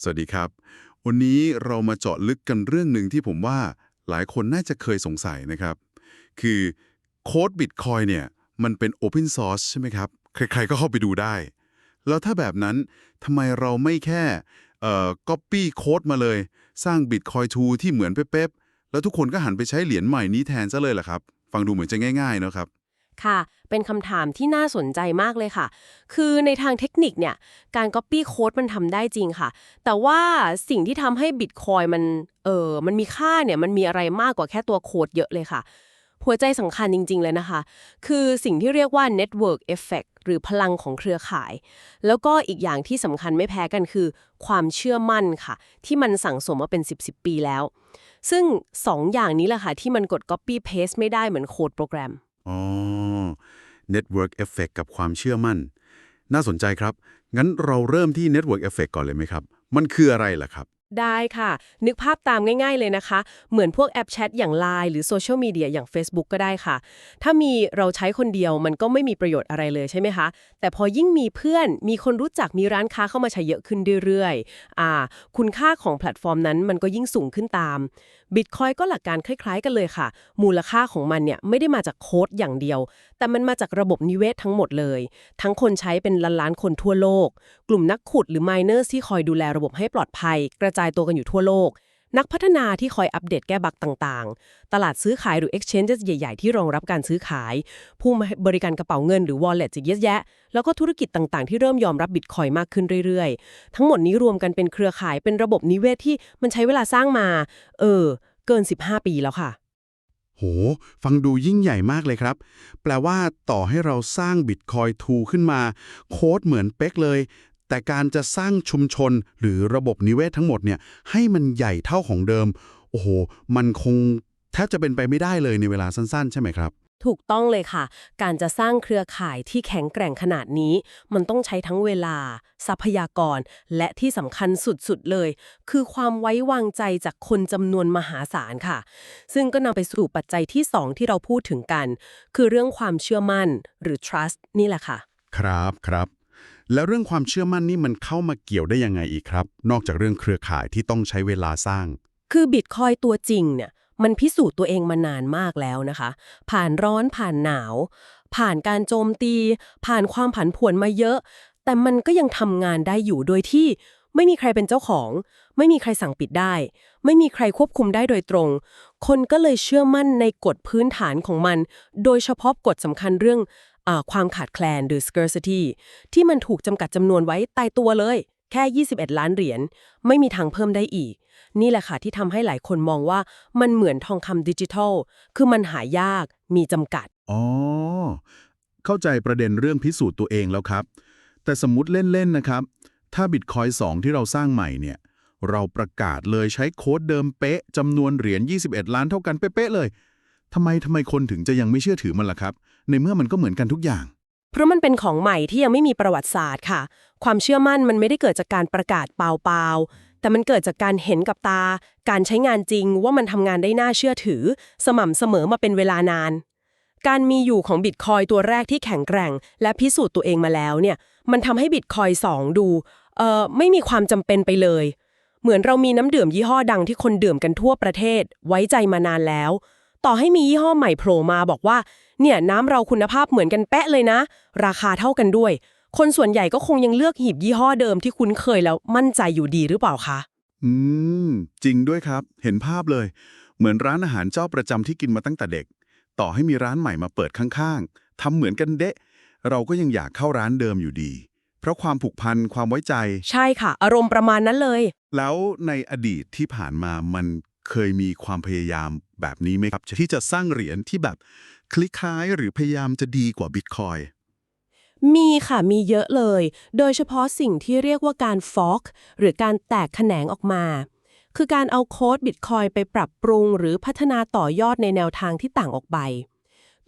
สวัสดีครับ วันนี้เรามาเจาะลึกกันเรื่องหนึ่งที่ผมว่าหลายคนน่าจะเคยสงสัยนะครับ คือโค้ดบิตคอยเนี่ย มันเป็น Open Source ใช่ไหมครับ ใครๆก็เข้าไปดูได้ แล้วถ้าแบบนั้นทำไมเราไม่แค่เอ่อ copy โค้ดมาเลย สร้าง Bitcoin 2ที่เหมือนเป๊ะๆแล้วทุกคนก็หันไปใช้เหรียญใหม่นี้แทนซะเลยล่ะครับ ฟังดูเหมือนจะง่ายๆเนะครับ ค่ะ เป็นคำถามที่น่าสนใจมากเลยค่ะ คือในทางเทคนิคเนี่ย การ Copy Code มันทำได้จริงค่ะ แต่ว่าสิ่งที่ทำให้ Bitcoin มัน เออมันมีค่าเนี่ย มันมีอะไรมากกว่าแค่ตัวโค้ดเยอะเลยค่ะ หัวใจสำคัญจริง ๆ เลยนะคะ คือสิ่งที่เรียกว่า Network Effect หรือพลังของเครือข่าย แล้วก็อีกอย่างที่สำคัญไม่แพ้กันคือ ความเชื่อมั่นค่ะ ที่มันสั่งสมมาเป็น 10 10 ปีแล้ว ซึ่งสองอย่างนี้แหละค่ะที่มันกด Copy Paste ไม่ได้เหมือนโค้ดโปรแกรม อ๋อ Network Effect กับความเชื่อมั่น น่าสนใจครับ งั้นเราเริ่มที่ Network Effect ก่อนเลยไหมครับ มันคืออะไรล่ะครับ ได้ค่ะ นึกภาพตามง่าย ๆเลยนะคะ เหมือนพวกแอปแชทอย่าง Line หรือโซเชียลมีเดียอย่าง Facebook ก็ได้ค่ะ ถ้ามีเราใช้คนเดียวมันก็ไม่มีประโยชน์อะไรเลยใช่ไหมคะ แต่พอยิ่งมีเพื่อนมีคนรู้จักมีร้านค้าเข้ามาใช้เยอะขึ้นเรื่อยๆอ่าคุณค่าของแพลตฟอร์มนั้นมันก็ยิ่งสูงขึ้นตาม Bitcoin ก็หลักการคล้าย ๆ กันเลยค่ะ มูลค่าของมันเนี่ยไม่ได้มาจากโค้ดอย่างเดียว แต่มันมาจากระบบนิเวศทั้งหมดเลย ทั้งคนใช้เป็นล้านๆคนทั่วโลก กลุ่มนักขุดหรือ miners ที่คอยดูแลระบบให้ปลอดภัยกระจายตัวกันอยู่ทั่วโลก นักพัฒนาที่คอยอัปเดตแก้บั๊กต่างๆ ตลาดซื้อขายหรือ exchanges ใหญ่ ๆ ที่รองรับการซื้อขาย ผู้บริการกระเป๋าเงินหรือ wallet จะเยอะแยะ แล้วก็ธุรกิจต่างๆ ที่เริ่มยอมรับบิตคอยมากขึ้นเรื่อยๆ ทั้งหมดนี้รวมกันเป็นเครือข่ายเป็นระบบนิเวศที่มันใช้เวลาสร้างมา เออ เกิน 15 ปีแล้วค่ะโห ฟังดูยิ่งใหญ่มากเลยครับ แปลว่าต่อให้เราสร้าง Bitcoin 2ขึ้นมา โค้ดเหมือนเป๊กเลย แต่การจะสร้างชุมชนหรือระบบนิเวศทั้งหมดเนี่ยให้มันใหญ่เท่าของเดิม โอ้โห มันคงแทบจะเป็นไปไม่ได้เลยในเวลาสั้นๆ ใช่ไหมครับ ถูกต้องเลยค่ะ การจะสร้างเครือข่ายที่แข็งแกร่งขนาดนี้ มันต้องใช้ทั้งเวลา ทรัพยากร และที่สำคัญสุดๆเลย คือความไว้วางใจจากคนจำนวนมหาศาลค่ะ ซึ่งก็นำไปสู่ปัจจัยที่2ที่เราพูดถึงกัน คือเรื่องความเชื่อมั่นหรือ trust นี่แหละค่ะ ครับครับ แล้วเรื่องความเชื่อมั่นนี่มันเข้ามาเกี่ยวได้ยังไงอีกครับ นอกจากเรื่องเครือข่ายที่ต้องใช้เวลาสร้าง คือบิตคอยตัวจริงเนี่ยมันพิสูจน์ตัวเองมานานมากแล้วนะคะ ผ่านร้อนผ่านหนาว ผ่านการโจมตี ผ่านความผันผวนมาเยอะ แต่มันก็ยังทำงานได้อยู่โดยที่ไม่มีใครเป็นเจ้าของ ไม่มีใครสั่งปิดได้ ไม่มีใครควบคุมได้โดยตรง คนก็เลยเชื่อมั่นในกฎพื้นฐานของมัน โดยเฉพาะกฎสำคัญเรื่อง ความขาดแคลนหรือ scarcity ที่มันถูกจำกัดจำนวนไว้ตายตัวเลย แค่ 21 ล้านเหรียญไม่มีทางเพิ่มได้อีก นี่แหละค่ะที่ทำให้หลายคนมองว่ามันเหมือนทองคำดิจิทัล คือมันหายากมีจำกัด อ๋อ เข้าใจประเด็นเรื่องพิสูจน์ตัวเองแล้วครับ แต่สมมติเล่น ๆ นะครับ ถ้าบิตคอย2ที่เราสร้างใหม่เนี่ยเราประกาศเลยใช้โค้ดเดิมเป๊ะจำนวนเหรียญ21 ล้านเท่ากันเป๊ะๆเลยทำไมทำไมคนถึงจะยังไม่เชื่อถือมันล่ะครับ ในเมื่อมันก็เหมือนกันทุกอย่าง เพราะมันเป็นของใหม่ที่ยังไม่มีประวัติศาสตร์ค่ะ ความเชื่อมั่นมันไม่ได้เกิดจากการประกาศเปล่าๆ แต่มันเกิดจากการเห็นกับตา การใช้งานจริงว่ามันทำงานได้น่าเชื่อถือ สม่ำเสมอมาเป็นเวลานาน การมีอยู่ของบิตคอยตัวแรกที่แข็งแกร่ง และพิสูจน์ตัวเองมาแล้วเนี่ย มันทำให้บิตคอย2ดูเอ่อไม่มีความจำเป็นไปเลย เหมือนเรามีน้ำดื่มยี่ห้อดังที่คนดื่มกันทั่วประเทศ ไว้ใจมานานแล้ว ต่อให้มียี่ห้อใหม่โผล่มาบอกว่า เนี่ยน้ำเราคุณภาพเหมือนกันเป๊ะเลยนะ ราคาเท่ากันด้วย คนส่วนใหญ่ก็คงยังเลือกหีบยี่ห้อเดิมที่คุ้นเคยแล้วมั่นใจอยู่ดีหรือเปล่าคะอืม จริงด้วยครับ เห็นภาพเลย เหมือนร้านอาหารเจ้าประจำที่กินมาตั้งแต่เด็ก ต่อให้มีร้านใหม่มาเปิดข้างๆทำเหมือนกันเดะ เราก็ยังอยากเข้าร้านเดิมอยู่ดี เพราะความผูกพันความไว้ใจ ใช่ค่ะ อารมณ์ประมาณนั้นเลย แล้วในอดีตที่ผ่านมามัน เคยมีความพยายามแบบนี้ไหมครับ ที่จะสร้างเหรียญที่แบบคลิกคายหรือพยายามจะดีกว่าบิตคอยมีค่ะ มีเยอะเลย โดยเฉพาะสิ่งที่เรียกว่าการฟอกหรือการแตกแขนงออกมา คือการเอาโค้ดบิตคอยไปปรับปรุง หรือพัฒนาต่อยอดในแนวทางที่ต่างออกไป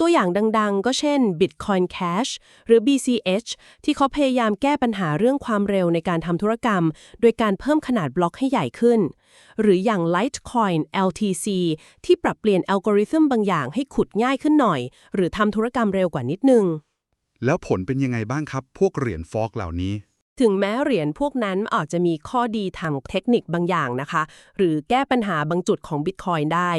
ตัวอย่างดังๆ ก็เช่น Bitcoin Cash หรือ BCH ที่เขาพยายามแก้ปัญหาเรื่องความเร็วในการทำธุรกรรม โดยการเพิ่มขนาดบล็อกให้ใหญ่ขึ้น หรืออย่าง Litecoin LTC ที่ปรับเปลี่ยนอัลกอริทึมบางอย่างให้ขุดง่ายขึ้นหน่อย หรือทำธุรกรรมเร็วกว่านิดนึง แล้วผลเป็นยังไงบ้างครับ พวกเหรียญฟอกเหล่านี้ ถึงแม้เหรียญพวกนั้นอาจจะมีข้อดีทางเทคนิคบางอย่างนะคะ หรือแก้ปัญหาบางจุดของ Bitcoin ได้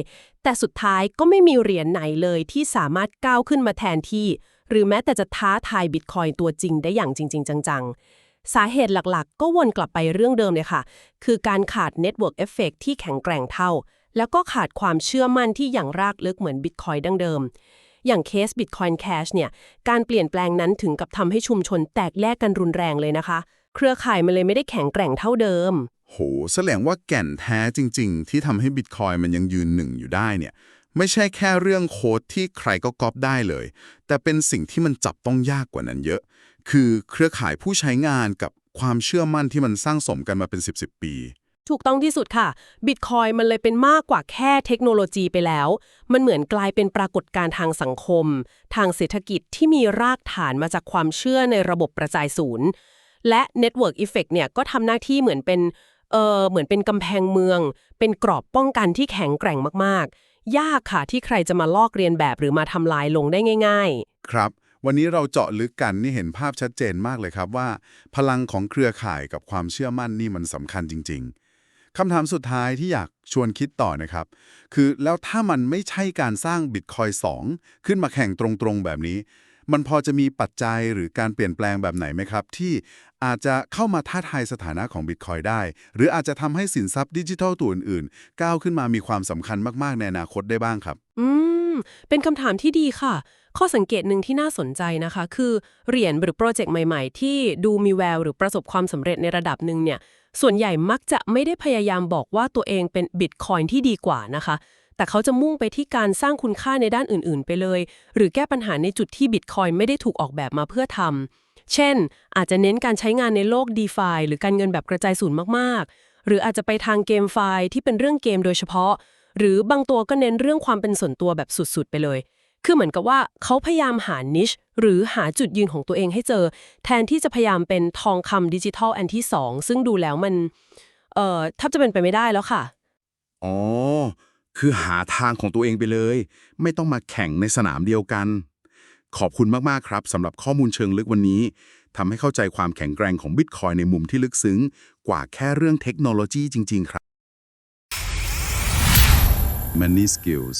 แต่สุดท้ายก็ไม่มีเหรียญไหนเลยที่สามารถก้าวขึ้นมาแทนที่ หรือแม้แต่จะท้าทาย Bitcoin ตัวจริงได้อย่างจริง ๆ จังๆ สาเหตุหลักๆ ก็วนกลับไปเรื่องเดิมเลยค่ะ คือการขาด Network Effect ที่แข็งแกร่งเท่า แล้วก็ขาดความเชื่อมั่นที่อย่างรากลึกเหมือน Bitcoin ดั้งเดิม อย่างเคส Bitcoin Cash เนี่ย การเปลี่ยนแปลงนั้นถึงกับทำให้ชุมชนแตกแยกกันรุนแรงเลยนะคะ เครือข่ายมันเลยไม่ได้แข็งแกร่งเท่าเดิม โห แสดงว่าแก่นแท้จริง ๆ ที่ทำให้บิตคอยมันยังยืนหนึ่งอยู่ได้เนี่ย ไม่ใช่แค่เรื่องโค้ดที่ใครก็ก๊อปได้เลย แต่เป็นสิ่งที่มันจับต้องยากกว่านั้นเยอะ คือเครือข่ายผู้ใช้งานกับความเชื่อมั่นที่มันสร้างสมกันมาเป็น 10บสปี ถูกต้องที่สุดค่ะ Bitcoin มันเลยเป็นมากกว่าแค่เทคโนโลยีไปแล้ว มันเหมือนกลายเป็นปรากฏการณ์ทางสังคม ทางเศรษฐกิจที่มีรากฐานมาจากความเชื่อในระบบกระจายศูนย์ และ Network Effect เนี่ยก็ทำหน้าที่เหมือนเป็นเออเหมือนเป็นกำแพงเมือง เป็นกรอบป้องกันที่แข็งแกร่งมากๆ ยากค่ะที่ใครจะมาลอกเรียนแบบหรือมาทำลายลงได้ง่าย ๆ ครับวันนี้เราเจาะลึกกันนี่เห็นภาพชัดเจนมากเลยครับว่า พลังของเครือข่ายกับความเชื่อมั่นนี่มันสำคัญจริง ๆ คำถามสุดท้ายที่อยากชวนคิดต่อนะครับ คือแล้วถ้ามันไม่ใช่การสร้างบิตคอย2ขึ้นมาแข่งตรงๆแบบนี้ มันพอจะมีปัจจัยหรือการเปลี่ยนแปลงแบบไหนไหมครับ ที่อาจจะเข้ามาท้าทายสถานะของบิตคอยได้ หรืออาจจะทำให้สินทรัพย์ดิจิทัลตัวอื่นๆ ก้าวขึ้นมามีความสำคัญมากๆในอนาคตได้บ้างครับ อืม เป็นคำถามที่ดีค่ะ ข้อสังเกตหนึ่งที่น่าสนใจนะคะ คือเหรียญหรือโปรเจกต์ใหม่ ๆ ที่ดูมีแววหรือประสบความสำเร็จในระดับหนึ่งเนี่ย ส่วนใหญ่มักจะไม่ได้พยายามบอกว่าตัวเองเป็นบิตคอยน์ที่ดีกว่านะคะ แต่เขาจะมุ่งไปที่การสร้างคุณค่าในด้านอื่นๆ ไปเลย หรือแก้ปัญหาในจุดที่บิตคอยน์ไม่ได้ถูกออกแบบมาเพื่อทำเช่น อาจจะเน้นการใช้งานในโลก d e f i หรือการเงินแบบกระจายศูนย์มากๆ หรืออาจจะไปทางเกมไฟที่เป็นเรื่องเกมโดยเฉพาะ หรือบางตัวก็เน้นเรื่องความเป็นส่วนตัวแบบสุดๆ ไปเลย คือเหมือนกับว่าเขาพยายามหานิชหรือหาจุดยืนของตัวเองให้เจอ แทนที่จะพยายามเป็นทองคำดิจิทัลอันที่สองซึ่งดูแล้วมัน เอ่อแทบจะเป็นไปไม่ได้แล้วค่ะ อ๋อ คือหาทางของตัวเองไปเลย ไม่ต้องมาแข่งในสนามเดียวกัน ขอบคุณมาก ๆ ครับสำหรับข้อมูลเชิงลึกวันนี้ทำให้เข้าใจความแข็งแกร่งของบิตคอยในมุมที่ลึกซึ้ง กว่าแค่เรื่องเทคโนโลยีจริง ๆ ครับ Money Skills